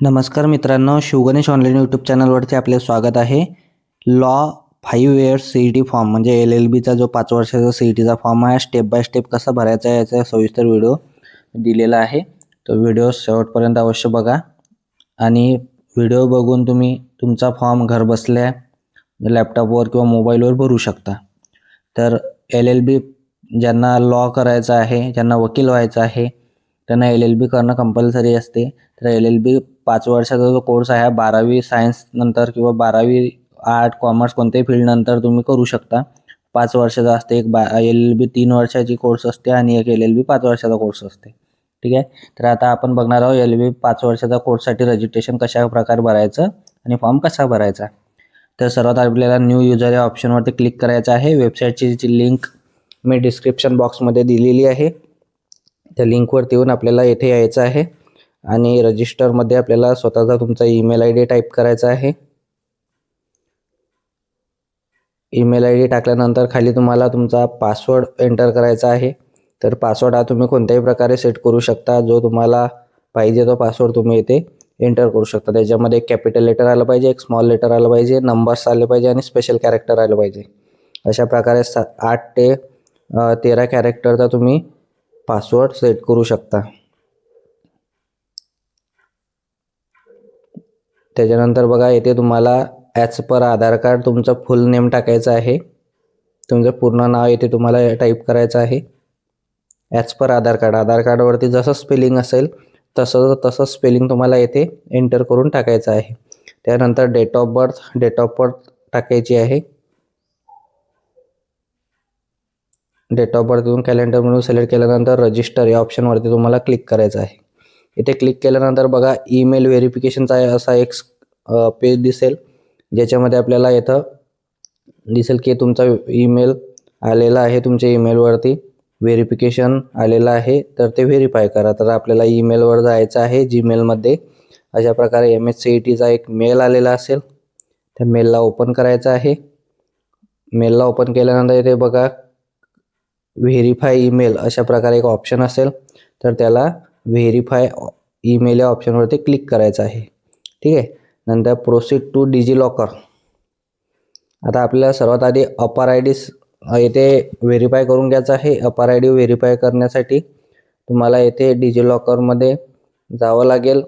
नमस्कार मित्रांनो Shivganesh online YouTube चॅनलवरती आपले स्वागत आहे. Law five years C E T form म्हणजे एल एल बीचा जो पाच वर्षाचा सी ई टीचा फॉर्म आहे स्टेप बाय स्टेप कसा भरायचा आहे याचा सविस्तर व्हिडिओ दिलेला आहे. तो व्हिडिओ शेवटपर्यंत अवश्य बघा. आणि व्हिडिओ बघून तुम्ही तुमचा फॉर्म घर बसल्या लॅपटॉपवर किंवा मोबाईलवर भरू शकता. तर एल एल बी ज्यांना लॉ करायचा आहे ज्यांना वकील व्हायचं आहे त्यांना एल एल बी करणं कंपल्सरी असते. तर एल एल बी पाच वर्षाचा जो कोर्स आहे बारावी सायन्स नंतर किंवा बारावी आर्ट कॉमर्स कोणत्याही फील्डनंतर तुम्ही करू शकता. पाच वर्षाचा असते एक बा एल एल बी तीन वर्षाची कोर्स असते आणि एक एल एल बी पाच वर्षाचा कोर्स असते. ठीक आहे? तर आता आपण बघणार आहोत एल एल बी पाच वर्षाचा कोर्ससाठी रजिस्ट्रेशन कशा प्रकारे भरायचं आणि फॉर्म कसा भरायचा. तर सर्वात आपल्याला न्यू युजर या ऑप्शनवरती क्लिक करायचं आहे. वेबसाईटची जी लिंक मी डिस्क्रिप्शन बॉक्समध्ये दिलेली आहे. त्या लिंकवरती येऊन आपल्याला येथे यायचं आहे. आणि रजिस्टरमध्ये आपल्याला स्वतःचा तुमचा ईमेल आय डी टाईप करायचा आहे. ईमेल आय डी टाकल्यानंतर खाली तुम्हाला तुमचा पासवर्ड एंटर करायचा आहे. तर पासवर्ड हा तुम्ही कोणत्याही प्रकारे सेट करू शकता. जो तुम्हाला पाहिजे तो पासवर्ड तुम्ही इथे एंटर करू शकता. त्याच्यामध्ये एक कॅपिटल लेटर आलं पाहिजे एक स्मॉल लेटर आलं पाहिजे नंबर्स आले पाहिजे आणि स्पेशल कॅरेक्टर आलं पाहिजे. अशा प्रकारे सा आठ ते तेरा कॅरेक्टरचा तुम्ही पासवर्ड सेट करू शकता. त्याच्यानंतर बघा येथे तुम्हाला ॲज पर आधार कार्ड तुमचं फुल नेम टाकायचं आहे. तुमचं पूर्ण नाव येथे तुम्हाला टाईप करायचं आहे. As per Aadhaar card. आधार कार्डवरती जसं स्पेलिंग असेल तसं तसं स्पेलिंग तुम्हाला येथे एंटर करून टाकायचं आहे. त्यानंतर date of birth date of birth टाकायची आहे. डेट ऑफ बर्थ तुम्ही कॅलेंडर म्हणून सिलेक्ट केल्यानंतर रजिस्टर या ऑप्शनवरती तुम्हाला क्लिक करायचं आहे. इथे क्लिक केल्यानंतर बघा ईमेल व्हेरिफिकेशनचा असा एक पेज दिसेल. ज्याच्यामध्ये आपल्याला इथं दिसेल की तुमचा ईमेल आलेला आहे तुमच्या ईमेलवरती व्हेरिफिकेशन आलेलं आहे तर ते व्हेरीफाय करा. तर आपल्याला ईमेलवर जायचं आहे जीमेलमध्ये अशा प्रकारे एम एस सी ई टीचा एक मेल आलेला असेल. त्या मेलला ओपन करायचं आहे. मेलला ओपन केल्यानंतर इथे बघा व्हेरीफाय ईमेल अशा प्रकारे एक ऑप्शन असेल तर त्याला व्हेरीफाय ईमेल या ऑप्शनवरती क्लिक करायचं आहे. ठीक आहे? नंतर प्रोसीड टू डिजी लॉकर आता आपल्याला सर्वात आधी अपार आय डी येथे व्हेरीफाय करून घ्यायचं आहे. अपार आय डी व्हेरीफाय करण्यासाठी तुम्हाला येथे डिजी लॉकरमध्ये जावं लागेल.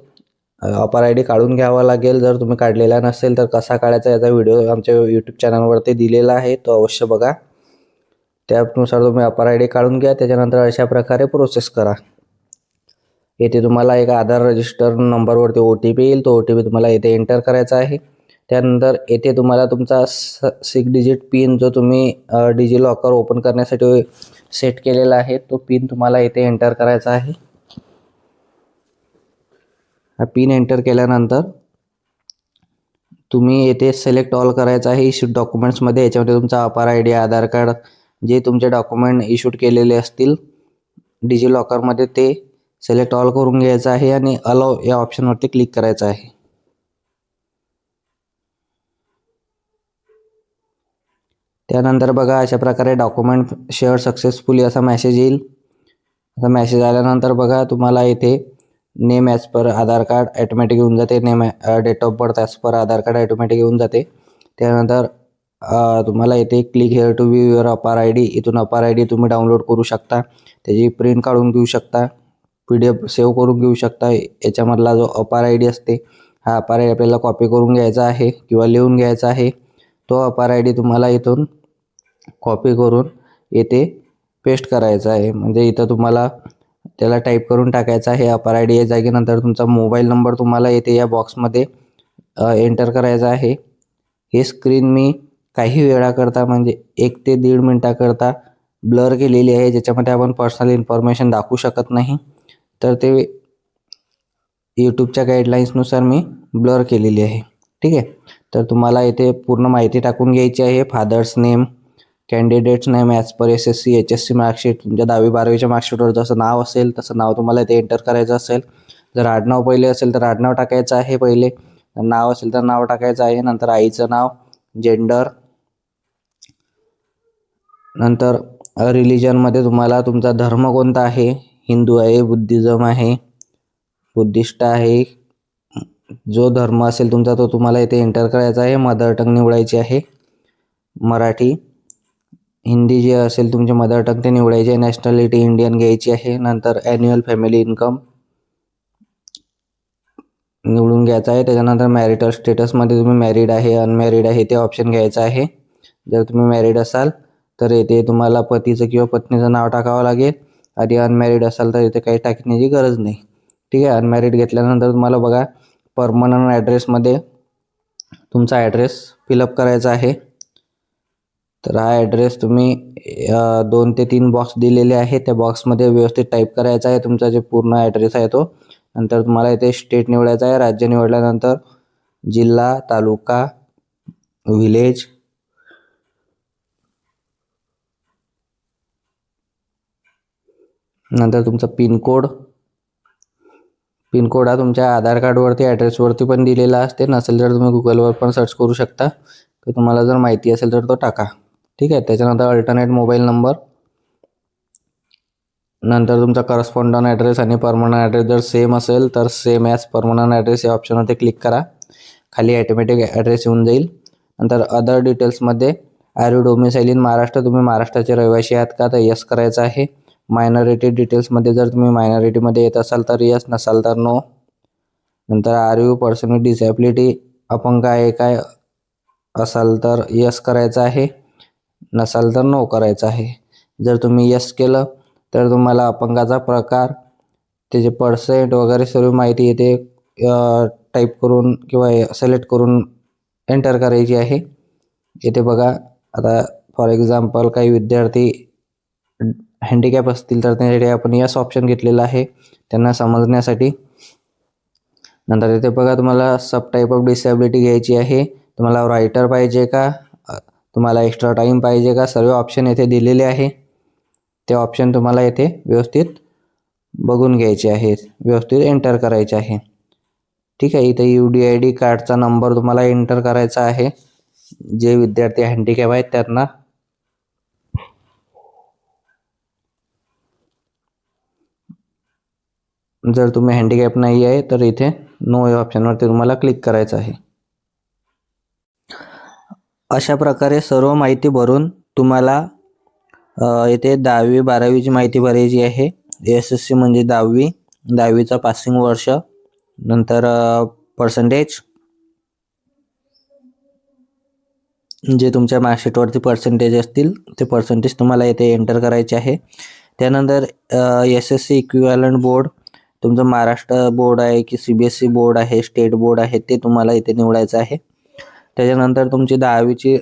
अपार आय डी काढून घ्यावा लागेल. जर तुम्ही काढलेला नसेल तर कसा काढायचा याचा व्हिडिओ आमच्या यूट्यूब चॅनलवरती दिलेला आहे. तो अवश्य बघा. त्यानुसार तुम्ही अपार आय डी काढून घ्या त्याच्यानंतर अशा प्रकारे प्रोसेस करा. येथे तुम्हाला एक आधार रजिस्टर नंबरवरती ओ टी पी येईल तो ओ टी पी तुम्हाला येथे एंटर करायचा आहे. त्यानंतर येथे तुम्हाला तुमचा स सिक्स डिजिट पिन जो तुम्ही डिजी लॉकर ओपन करण्यासाठी सेट केलेला आहे तो पिन तुम्हाला येथे एंटर करायचा आहे. हा पिन एंटर केल्यानंतर तुम्ही येथे सिलेक्ट ऑल करायचं आहे. इश्यूड डॉक्युमेंट्समध्ये याच्यामध्ये तुमचा अपार आय डी आधार कार्ड जे तुमचे डॉक्युमेंट इशूट केलेले असतील डिजिलॉकरमध्ये ते सिलेक्ट ऑल करून घ्यायचं आहे आणि अलाव या ऑप्शनवरती क्लिक करायचं आहे. त्यानंतर बघा अशा प्रकारे डॉक्युमेंट शेअर सक्सेसफुली असा मेसेज येईल. असा मेसेज आल्यानंतर बघा तुम्हाला इथे name as per Aadhaar card automatic येऊन जाते. Name date of birth as per Aadhaar card automatic येऊन जाते. त्यानंतर तुम्हाला येथे click here to view your Apaar I D इथून अपार आय डी तुम्ही डाउनलोड करू शकता. त्याची प्रिंट काढून घेऊ शकता. पी डी एफ सेव्ह करून घेऊ शकता. याच्यामधला जो अपार आय डी असते हा अपार आय डी आपल्याला कॉपी करून घ्यायचा आहे किंवा लिहून घ्यायचा आहे. तो अपार आय डी तुम्हाला इथून कॉपी करून येथे पेस्ट करायचा आहे. म्हणजे इथं तुम्हाला त्याला टाईप करून टाकायचा आहे. अपार आय डी या जागेनंतर तुमचा मोबाईल नंबर तुम्हाला येथे या बॉक्समध्ये एंटर करायचा आहे. हे स्क्रीन मी काही वेळाकरता म्हणजे एक ते दीड मिनटाकरता ब्लर केलेली आहे ज्याच्यामध्ये आपण पर्सनल इन्फॉर्मेशन दाखवू शकत नाही. तर ते यूट्यूबच्या गाईडलाईन्सनुसार मी ब्लर केलेली आहे. ठीक आहे? तर तुम्हाला इथे पूर्ण माहिती टाकून घ्यायची आहे. Father's name candidate's name as per S S C H S C marksheet तुमच्या दहावी बारावीच्या मार्कशीटवर जसं नाव असेल तसं नाव तुम्हाला इथे एंटर करायचं असेल. जर आडनाव पहिले असेल तर आडनाव टाकायचं आहे पहिले. नाव असेल तर नाव टाकायचं आहे. नंतर आईचं नाव जेंडर नंतर रिलिजनमध्ये तुम्हाला तुमचा धर्म कोणता आहे? हिंदू आहे बुद्धिझम आहे बुद्धिस्ट आहे. जो धर्म असेल तुमचा तो तुम्हाला इथे एंटर करायचा आहे. मदर टंग निवडायची आहे. मराठी. हिंदी जे असेल तुमचे मदर टंग ते निवडायचे आहे. नॅशनॅलिटी इंडियन घ्यायची आहे. नंतर ॲन्युअल फॅमिली इन्कम निवडून घ्यायचं आहे. त्याच्यानंतर मॅरिटल स्टेटसमध्ये तुम्ही मॅरिड आहे अनमॅरिड आहे ते ऑप्शन घ्यायचं आहे. जर तुम्ही मॅरिड असाल तर येथे तुम्हाला पतीचं किंवा पत्नीचं नाव टाकावं लागेल. आणि अनमॅरिड असाल तर इथे काही टाकण्याची गरज नाही. ठीक आहे? अनमॅरिड घेतल्यानंतर तुम्हाला बघा परमनंट ॲड्रेसमध्ये तुमचा ॲड्रेस फिलअप करायचा आहे. तर हा ॲड्रेस तुम्ही दोन ते तीन बॉक्स दिलेले आहे त्या बॉक्समध्ये व्यवस्थित टाईप करायचा आहे. तुमचा जे पूर्ण ॲड्रेस आहे तो. नंतर तुम्हाला इथे स्टेट निवडायचा आहे. राज्य निवडल्यानंतर जिल्हा तालुका विलेज नंतर तुमचा पिनकोड पिनकोड हा तुमच्या आधार कार्डवरती ॲड्रेसवरती पण दिलेला असते. नसेल तर तुम्ही गुगलवर पण सर्च करू शकता. तर तुम्हाला जर माहिती असेल तर तो टाका. ठीक आहे? त्याच्यानंतर अल्टरनेट मोबाईल नंबर नंतर तुमचा करस्पॉन्डंट ॲड्रेस आणि परमनंट ॲड्रेस जर सेम असेल तर सेम ॲज परमनंट ॲड्रेस या ऑप्शनवरती क्लिक करा. खाली ॲटोमॅटिक ॲड्रेस येऊन जाईल. नंतर अदर डिटेल्समध्ये are you domicile in Maharashtra तुम्ही महाराष्ट्राचे रहिवासी आहात का? तर यस करायचं आहे. मायनॉरिटी डिटेल्समध्ये जर तुम्ही मायनॉरिटीमध्ये येत असाल तर यस नसाल तर नो नंतर are you person with disability अपंग आहे काय? असाल तर यस करायचं आहे. नसाल तर नो करायचं आहे. जर तुम्ही यस केलं तर तुम्हाला अपंगाचा प्रकार त्याचे पर्सेंट वगैरे सर्व माहिती येते टाईप करून किंवा सिलेक्ट करून एंटर करायची आहे. येथे बघा. आता फॉर एक्झाम्पल काही विद्यार्थी हँडिकॅप असतील तर त्यासाठी आपण यस ऑप्शन घेतलेला आहे. त्यांना समजण्यासाठी. नंतर इथे बघा तुम्हाला सब टाईप ऑफ डिसेबिलिटी घ्यायची आहे. तुम्हाला रायटर पाहिजे का? तुम्हाला एक्स्ट्रा टाईम पाहिजे का? सर्व ऑप्शन येथे दिलेले आहे. ते ऑप्शन तुम्हाला येथे व्यवस्थित बघून घ्यायचे आहेत व्यवस्थित एंटर करायचे आहे. ठीक आहे इथे यू डी आय डी कार्डचा नंबर तुम्हाला एंटर करायचा आहे. जे विद्यार्थी हँडिकॅप आहेत त्यांना जर तुम्ही हँडिकॅप नाही आहे तर इथे नो या ऑप्शनवरती तुम्हाला क्लिक करायचं आहे. अशा प्रकारे सर्व माहिती भरून तुम्हाला येथे इथे दहावी बारावीची माहिती भरायची आहे. एस एस सी म्हणजे दहावी दहावीचं पासिंग वर्ष नंतर पर्सेंटेज जे तुमच्या मार्कशीटवरती पर्सेंटेज असतील ते पर्सेंटेज तुम्हाला इथे एंटर करायचे आहे. त्यानंतर S S C equivalent board तुमचं महाराष्ट्र बोर्ड आहे की C B S C board आहे स्टेट बोर्ड आहे ते तुम्हाला इथे निवडायचं आहे. त्याच्यानंतर तुमची दहावीची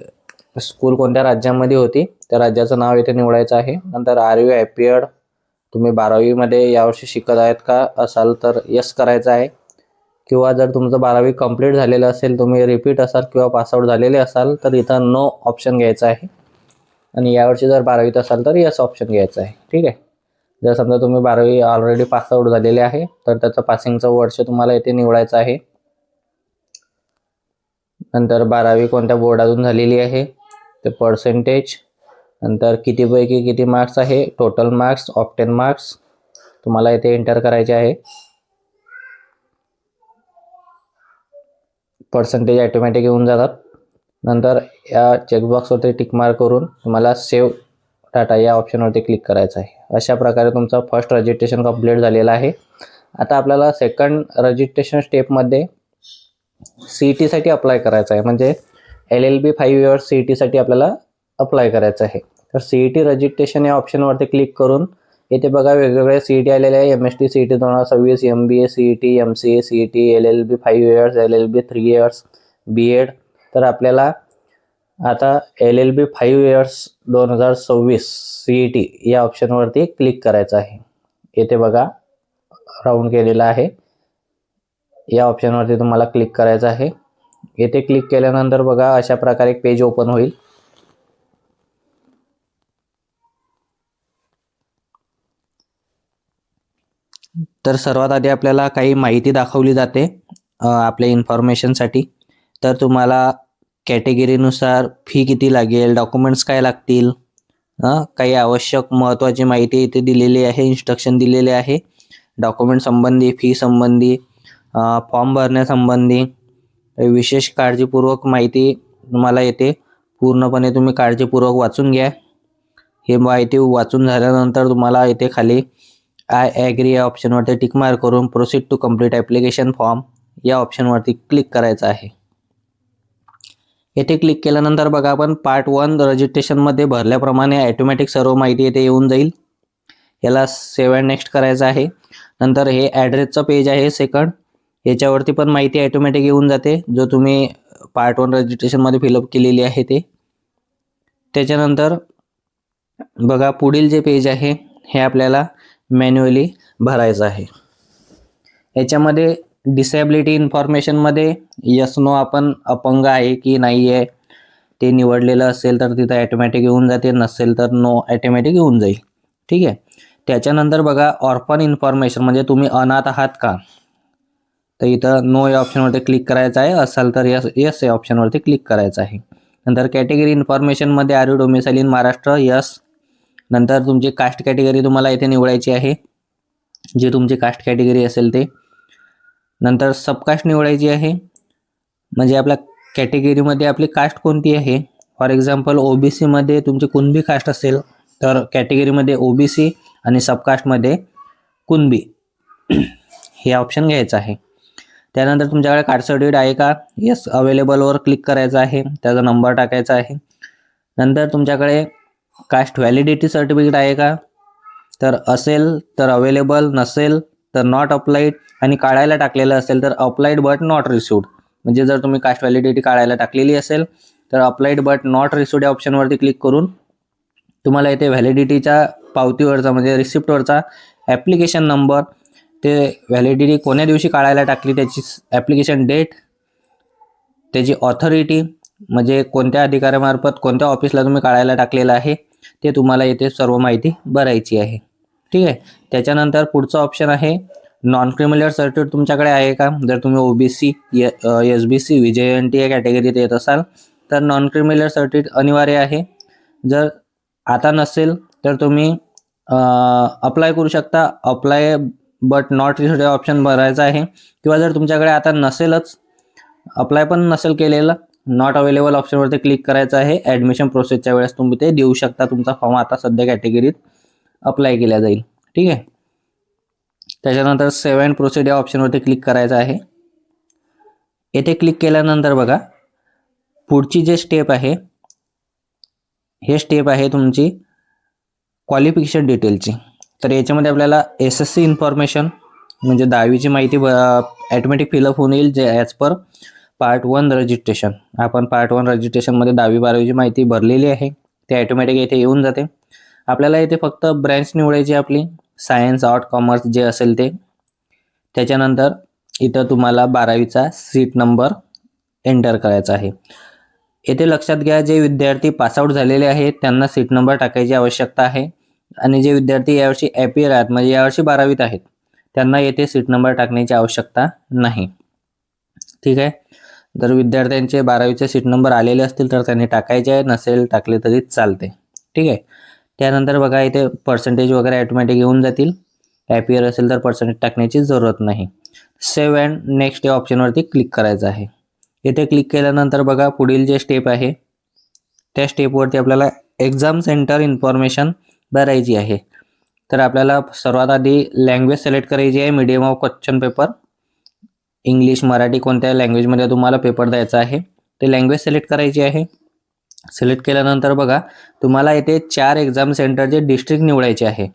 स्कूल कोणत्या राज्यामध्ये होती? त्या राज्याचं नाव इथे निवडायचं आहे. नंतर आर यू ॲपियर्ड तुम्ही बारावीमध्ये यावर्षी शिकत आहेत का असाल तर यस करायचं आहे. किंवा जर तुमचं बारावी कंप्लीट झालेलं असेल तुम्ही रिपीट असाल किंवा पासआउट झालेले असाल तर इथं नो ऑप्शन घ्यायचं आहे. आणि यावर्षी जर बारावीत असाल तर यस ऑप्शन घ्यायचं आहे. ठीक आहे? जर समजा तुम्ही बारावी ऑलरेडी पास आउट झालेले आहे तर त्याचं पासिंगचं वर्ष तुम्हाला इथे निवडायचं आहे. नंतर बारावी कोणत्या बोर्डातून झालेली आहे ते पर्सेंटेज नंतर कितीपैकी किती मार्क्स आहे टोटल मार्क्स ऑप्टेन मार्क्स तुम्हाला इथे एंटर करायचे आहे. पर्सेंटेज ॲटोमॅटिक येऊन जातात. नंतर या चेकबॉक्सवरती टिक मार्क करून तुम्हाला सेव्ह डाटा या ऑप्शनवरती क्लिक करायचं आहे. अशा प्रकारे तुमचं फर्स्ट रजिस्ट्रेशन कंप्लीट झालेलं आहे. आता आपल्याला सेकंड रजिस्ट्रेशन स्टेपमध्ये सी ई टीसाठी अप्लाय करायचं आहे. म्हणजे L L B five years C E टीसाठी आपल्याला अप्लाय करायचं आहे. तर सी ई टी रजिस्ट्रेशन या ऑप्शनवरती क्लिक करून इथे बघा वेगवेगळे सी ई टी आलेले आहे. M S T C E T दोन हजार सव्वीस M B A C E T M C A C E T L L B five years L L B three years B Ed तर आपल्याला आता L L B five years दोन हजार सव्वीस C E T या ऑप्शनवरती click करायचं आहे. येथे बघा राऊंड केलेला आहे. या ऑप्शनवरती तुम्हाला क्लिक करायचं आहे. येथे क्लिक केल्यानंतर बघा अशा प्रकारे एक पेज ओपन होईल. तर सर्वात आधी आपल्याला काही माहिती दाखवली जाते आपल्या इन्फॉर्मेशनसाठी तर तुम्हाला कॅटेगरीनुसार फी किती लागेल डॉक्युमेंट्स काय लागतील? काही आवश्यक महत्त्वाची माहिती इथे दिलेली आहे इन्स्ट्रक्शन दिलेले आहे. डॉक्युमेंट संबंधी फी संबंधी फॉर्म भरण्यासंबंधी विशेष काळजीपूर्वक माहिती तुम्हाला येते पूर्णपणे तुम्ही काळजीपूर्वक वाचून घ्या. हे माहिती वाचून झाल्यानंतर तुम्हाला इथे खाली आय ॲग्री या ऑप्शनवरती टिकमार करून proceed to complete application form या ऑप्शनवरती क्लिक करायचं आहे. येथे क्लिक केल्यानंतर बघा आपण पार्ट वन रजिस्ट्रेशनमध्ये भरल्याप्रमाणे ॲटोमॅटिक सर्व माहिती येथे येऊन जाईल. याला सेव्ह अँड नेक्स्ट करायचं आहे. नंतर हे ॲड्रेसचं पेज आहे सेकंड याच्यावरती पण माहिती ॲटोमॅटिक येऊन जाते. जो तुम्ही पार्ट वन रजिस्ट्रेशनमध्ये फिलअप केलेली आहे ते. त्याच्यानंतर बघा पुढील जे पेज आहे हे आपल्याला मॅन्युअली भरायचं आहे. याच्यामध्ये डिसेबिलिटी इन्फॉर्मेशनमध्ये यस नो आपण अपंग आहे की नाही आहे ते निवडलेलं असेल तर तिथं ॲटोमॅटिक येऊन जाते नसेल तर नो ॲटोमॅटिक येऊन जाईल. ठीक आहे? त्याच्यानंतर बघा ऑर्फन इन्फॉर्मेशन म्हणजे तुम्ही अनाथ आहात का? तर इथं नो या ऑप्शनवरती क्लिक करायचं आहे. असाल तर यस यस या ऑप्शनवरती क्लिक करायचं आहे. नंतर category इन्फॉर्मेशनमध्ये are you domicile in Maharashtra? Yes नंतर तुमची कास्ट कॅटेगरी तुम्हाला इथे निवडायची आहे. जे तुमची कास्ट कॅटेगरी असेल ते. नंतर सबकास्ट निवडायची आहे. म्हणजे आपल्या कॅटेगरीमध्ये आपली कास्ट कोणती आहे? फॉर एक्झाम्पल ओ बी सीमध्ये तुमची कुणबी कास्ट असेल तर कॅटेगरीमध्ये ओ बी सी आणि सबकास्टमध्ये कुणबी. हे ऑप्शन घ्यायचं आहे. त्यानंतर तुमच्याकडे कार्ड सर्टिफिकेट आहे का? येस अवेलेबलवर क्लिक करायचं आहे. त्याचा नंबर टाकायचा आहे. नंतर तुमच्याकडे कास्ट व्हॅलिडिटी सर्टिफिकेट आहे का? तर असेल तर अवेलेबल नसेल तर नॉट अप्लाईड आणि काढायला टाकलेलं असेल तर अप्लाईड बट नॉट रिसिवड म्हणजे जर तुम्ही कास्ट व्हॅलिडिटी काढायला टाकलेली असेल तर अप्लाईड बट नॉट रिसिवड या ऑप्शनवरती क्लिक करून तुम्हाला इथे व्हॅलिडिटीच्या पावतीवरचा म्हणजे रिसिप्टवरचा ॲप्लिकेशन नंबर ते व्हॅलिडिटी कोण्या दिवशी काढायला टाकली त्याची ॲप्लिकेशन डेट त्याची ऑथॉरिटी म्हणजे कोणत्या अधिकाऱ्यामार्फत कोणत्या ऑफिसला तुम्ही काढायला टाकलेलं आहे ते तुम्हाला इथे सर्व माहिती भरायची आहे. ठीक आहे? त्याच्यानंतर पुढचं ऑप्शन आहे नॉन क्रिमिनल सर्टिफिकेट तुमच्याकडे आहे का? जर तुम्ही O B C S B C V J N T या कॅटेगरीत येत असाल तर नॉन क्रिमिनल सर्टिफिकेट अनिवार्य आहे. जर आता नसेल तर तुम्ही अप्लाय करू शकता. Apply but not received option भरायचा आहे. किंवा जर तुमच्याकडे आता नसेलच अप्लाय पण नसेल केलेलं नॉट अवेलेबल ऑप्शनवरती क्लिक करायचं आहे. ॲडमिशन प्रोसेसच्या वेळेस तुम्ही ते देऊ शकता. तुमचा फॉर्म आता सध्या कॅटेगरीत अप्लाय केल्या जाईल. ठीक आहे? त्याच्यानंतर सेव्ह अँड प्रोसिड या ऑप्शनवरती क्लिक करायचं आहे. येथे क्लिक केल्यानंतर बघा पुढची जे स्टेप आहे हे स्टेप आहे तुमची क्वालिफिकेशन डिटेलची तर याच्यामध्ये आपल्याला एस एस सी इन्फॉर्मेशन म्हणजे दहावीची माहिती ब ॲटोमॅटिक फिलअप होऊन येईल जे as per part one registration आपण पार्ट वन रजिस्ट्रेशनमध्ये दहावी बारावीची माहिती भरलेली आहे. ते ॲटोमॅटिक येथे येऊन जाते. आपल्याला इथे फक्त ब्रँच निवडायची आपली. सायन्स आर्ट कॉमर्स जे असेल ते. त्याच्यानंतर इथं तुम्हाला बारावीचा सीट नंबर एंटर करायचा आहे. येथे लक्षात घ्या जे विद्यार्थी पासआउट झालेले आहेत त्यांना सीट नंबर टाकायची आवश्यकता आहे. आणि जे विद्यार्थी यावर्षी ॲपियर आहेत म्हणजे यावर्षी बारावीत आहेत त्यांना येथे सीट नंबर टाकण्याची आवश्यकता नाही. ठीक आहे? जर विद्यार्थ्यांचे बारावीचे सीट नंबर आलेले असतील तर त्यांनी टाकायचे आहे. नसेल टाकले तरी चालते. ठीक आहे? त्यानंतर बघा इथे पर्सेंटेज वगैरे ॲटोमॅटिक येऊन जातील. ॲपियर असेल तर पर्सेंटेज टाकण्याची जरूरत नाही. सेव्ह अँड नेक्स्ट या ऑप्शनवरती क्लिक करायचं आहे. इथे क्लिक केल्यानंतर बघा पुढील जे स्टेप आहे त्या स्टेपवरती आपल्याला एक्झाम सेंटर इन्फॉर्मेशन भरायची आहे. तर आपल्याला सर्वात आधी लँग्वेज सिलेक्ट करायची आहे medium of question paper English Marathi कोणत्या लँग्वेजमध्ये तुम्हाला पेपर द्यायचा आहे. ते लँग्वेज सिलेक्ट करायची आहे. सिलेक्ट केल्यानंतर बघा तुम्हाला इथे चार एक्झाम सेंटरचे डिस्ट्रिक्ट निवडायचे आहे.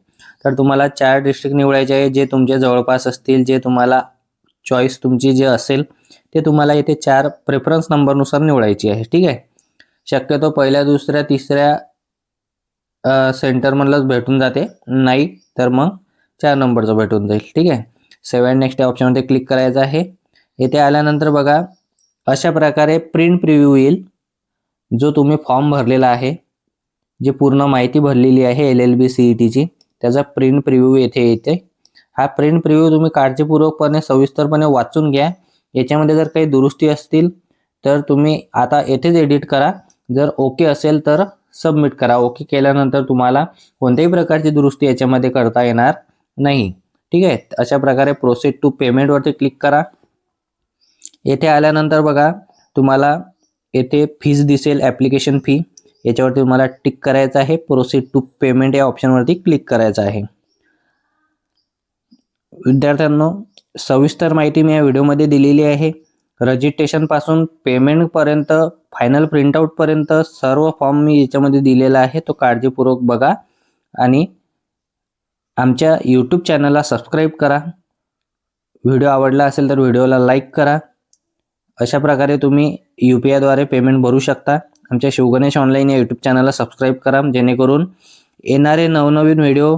तर तुम्हाला चार डिस्ट्रिक्ट निवडायचे आहे जे तुमच्या जवळपास असतील जे तुम्हाला चॉईस तुमची जे असेल ते तुम्हाला इथे चार प्रेफरन्स नंबरनुसार निवडायची आहे. ठीक आहे? शक्यतो पहिल्या दुसऱ्या तिसऱ्या सेंटरमधलंच भेटून जाते. नाही तर मग चार नंबरचं भेटून जाईल. ठीक आहे? सेवन नेक्स्ट या ऑप्शनमध्ये क्लिक करायचं आहे. येथे आल्यानंतर बघा अशा प्रकारे प्रिंट प्रिव्ह्यू येईल. जो तुम्ही फॉर्म भरलेला आहे जे पूर्ण माहिती भरलेली आहे L L B C E टीची त्याचा प्रिंट प्रिव्ह्यू येथे येते. हा प्रिंट प्रिव्ह्यू तुम्ही काळजीपूर्वकपणे सविस्तरपणे वाचून घ्या. याच्यामध्ये जर काही दुरुस्ती असतील तर तुम्ही आता येथेच एडिट करा. जर ओके असेल तर सबमिट करा. ओके केल्यानंतर तुम्हाला कोणत्याही प्रकारची दुरुस्ती याच्यामध्ये करता येणार नाही. ठीक आहे? अशा प्रकारे प्रोसेड टू पेमेंटवरती क्लिक करा. येथे आल्यानंतर बघा तुम्हाला येथे फीज दिसेल ॲप्लिकेशन फी याच्यावरती तुम्हाला टिक करायचं आहे. प्रोसीड टू पेमेंट या ऑप्शनवरती क्लिक करायचं आहे. विद्यार्थ्यांनो सविस्तर माहिती मी या व्हिडिओमध्ये दिलेली आहे. रजिस्ट्रेशनपासून पेमेंटपर्यंत फायनल प्रिंटआउटपर्यंत सर्व फॉर्म मी याच्यामध्ये दिलेला आहे. तो काळजीपूर्वक बघा. आणि आमच्या यूट्यूब चॅनलला सबस्क्राईब करा. व्हिडिओ आवडला असेल तर व्हिडिओला लाईक करा. अशा प्रकारे तुम्ही यू पी आयद्वारे पेमेंट भरू शकता. आमच्या शिवगणेश ऑनलाईन या यूट्यूब चॅनलला सबस्क्राईब करा जेणेकरून येणारे नवनवीन व्हिडिओ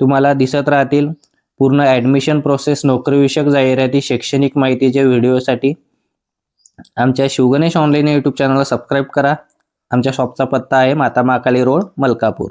तुम्हाला दिसत राहतील. पूर्ण ॲडमिशन प्रोसेस नोकरीविषयक जाहिराती शैक्षणिक माहितीच्या व्हिडिओसाठी आमच्या शिवगणेश ऑनलाईन या यूट्यूब चॅनलला सबस्क्राईब करा. आमच्या शॉपचा पत्ता आहे माता महाकाली रोड मलकापूर.